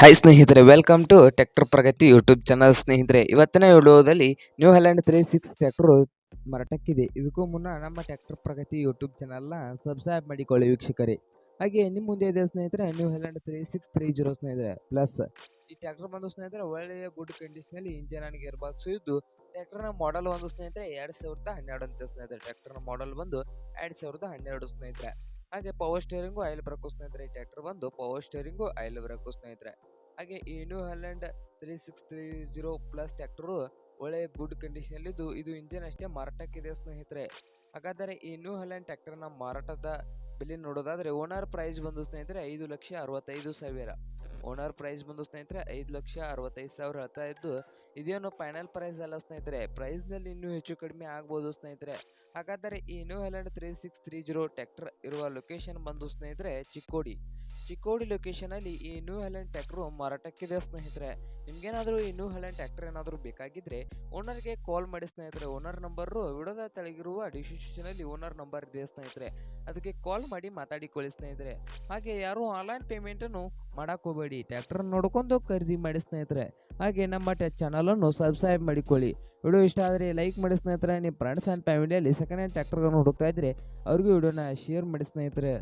Hi ಸ್ನೇಹಿತರೆ welcome to tractor Pragati YouTube channel ಸ್ನೇಹಿತರೆ. ಇವತ್ತಿನ ವಿಡಿಯೋದಲ್ಲಿ new Holland three six tractor ಮರಟಕ್ಕಿದೆ. ಇದಕ್ಕೂ ಮುನ್ನ ನಮ್ಮ ಟ್ರ್ಯಾಕ್ಟರ್ ಪ್ರಗತಿ ಯೂಟ್ಯೂಬ್ ಚಾನಲ್ನ ಸಬ್ಸ್ಕ್ರೈಬ್ ಮಾಡಿಕೊಳ್ಳಿ ವೀಕ್ಷಕರೇ. ಹಾಗೆ ನಿಮ್ಮ ಮುಂದೆ ಇದೆ ಸ್ನೇಹಿತರೆ new Holland three six three zero ಸ್ನೇಹಿತರೆ. ಪ್ಲಸ್ ಈ ಟ್ರ್ಯಾಕ್ಟರ್ ಬಂದು ಸ್ನೇಹಿತರೆ, ಒಳ್ಳೆಯ ಗುಡ್ ಕಂಡೀಷನಲ್ಲಿ ಇಂಜಿನ್ ಆ್ಯಂಡ್ ಗೇರ್ ಬಾಕ್ಸ್ ಇದ್ದು ಟ್ರ್ಯಾಕ್ಟರ್ನ ಮಾಡೆಲ್ ಒಂದು ಸ್ನೇಹಿತರೆ, ಎರಡು ಸಾವಿರದ ಹನ್ನೆರಡು ಅಂತ ಸ್ನೇಹಿತರೆ. ಟ್ರ್ಯಾಕ್ಟರ್ನ ಮಾಡೆಲ್ ಬಂದು ಎರಡು ಸಾವಿರದ ಹನ್ನೆರಡು ಸ್ನೇಹಿತರೆ. ಹಾಗೆ ಪವರ್ ಸ್ಟೇರಿಂಗು ಆಯಿಲ್ ಬ್ರೇಕು ಸ್ನೇಹಿತರೆ, ಈ ಟ್ರ್ಯಾಕ್ಟರ್ ಬಂದು ಪವರ್ ಸ್ಟೇರಿಂಗು ಆಯಿಲ್ ಬ್ರೇಕು ಸ್ನೇಹಿತರೆ. ಹಾಗೆ ಈ new holland three six three zero plus tractor ಒಳ್ಳೆಯ ಗುಡ್ ಕಂಡೀಷನಲ್ಲಿದ್ದು ಇದು ಇಂಜಿನ್ ಅಷ್ಟೇ ಮಾರಾಟಕ್ಕಿದೆ ಸ್ನೇಹಿತರೆ. ಹಾಗಾದರೆ ಈ ನ್ಯೂ ಹಲ್ಯಾಂಡ್ ಟ್ರ್ಯಾಕ್ಟರ್ನ ಮಾರಾಟದ ಬೆಲೆ ನೋಡೋದಾದರೆ ಓನರ್ ಪ್ರೈಸ್ ಬಂದು ಸ್ನೇಹಿತರೆ ಐದು ಲಕ್ಷ ಅರವತ್ತೈದು ಸಾವಿರ. ಓನರ್ ಪ್ರೈಸ್ ಬಂದು ಸ್ನೇಹಿತರೆ ಐದು ಲಕ್ಷ ಅರವತ್ತೈದು ಸಾವಿರ ಹೇಳ್ತಾ ಇದ್ದು, ಇದೇನು ಫೈನಲ್ ಪ್ರೈಸ್ ಅಲ್ಲ ಸ್ನೇಹಿತರೆ. ಪ್ರೈಸ್ನಲ್ಲಿ ಇನ್ನೂ ಹೆಚ್ಚು ಕಡಿಮೆ ಆಗ್ಬೋದು ಸ್ನೇಹಿತರೆ. ಹಾಗಾದರೆ ಈ new holland three six three zero tractor ಇರುವ ಲೊಕೇಶನ್ ಬಂದು ಸ್ನೇಹಿತರೆ ಚಿಕ್ಕೋಡಿ. ಚಿಕ್ಕೋಡಿ ಲೊಕೇಶನಲ್ಲಿ ಈ ನ್ಯೂ ಹ್ಯಾಲೆಂಡ್ ಟ್ರ್ಯಾಕ್ಟ್ರು ಮಾರಾಟಕ್ಕಿದೆ ಸ್ನೇಹಿತರೆ. ನಿಮ್ಗೇನಾದರೂ ಈ ನ್ಯೂ ಹ್ಯಾಲೆಂಡ್ ಟ್ರ್ಯಾಕ್ಟರ್ ಏನಾದರೂ ಬೇಕಾಗಿದ್ದರೆ ಓನರ್ಗೆ ಕಾಲ್ ಮಾಡಿ ಸ್ನೇಹಿತರೆ. ಓನರ್ ನಂಬರು ವಿಡೋದ ತೆಳಗಿರುವ ಡಿಸ್ಕ್ರಿಪ್ಷನಲ್ಲಿ ಓನರ್ ನಂಬರ್ ಇದೆ ಸ್ನೇಹಿತರೆ. ಅದಕ್ಕೆ ಕಾಲ್ ಮಾಡಿ ಮಾತಾಡಿಕೊಳ್ಳಿ ಸ್ನೇಹಿತರೆ. ಹಾಗೆ ಯಾರು ಆನ್ಲೈನ್ ಪೇಮೆಂಟನ್ನು ಅನ್ನು ಹೋಗಬೇಡಿ. ಟ್ರ್ಯಾಕ್ಟರ್ ನೋಡ್ಕೊಂಡು ಖರೀದಿ ಮಾಡಿ ಸ್ನೇಹಿತರೆ. ಹಾಗೆ ನಮ್ಮ ಚಾನಲನ್ನು ಸಬ್ಸ್ಕ್ರೈಬ್ ಮಾಡಿಕೊಳ್ಳಿ. ವಿಡಿಯೋ ಇಷ್ಟ ಆದರೆ ಲೈಕ್ ಮಾಡಿ ಸ್ನೇಹಿತರೆ. ನಿಮ್ಮ ಫ್ರೆಂಡ್ಸ್ ಆ್ಯಂಡ್ ಫ್ಯಾಮಿಲಿಯಲ್ಲಿ ಸೆಕೆಂಡ್ ಹ್ಯಾಂಡ್ ಟ್ರ್ಯಾಕ್ಟರ್ಗಳನ್ನು ಹುಡುಕ್ತಾ ಇದ್ರೆ ಅವ್ರಿಗೂ ವಿಡಿಯೋನ ಶೇರ್ ಮಾಡಿ ಸ್ನೇಹಿತರೆ.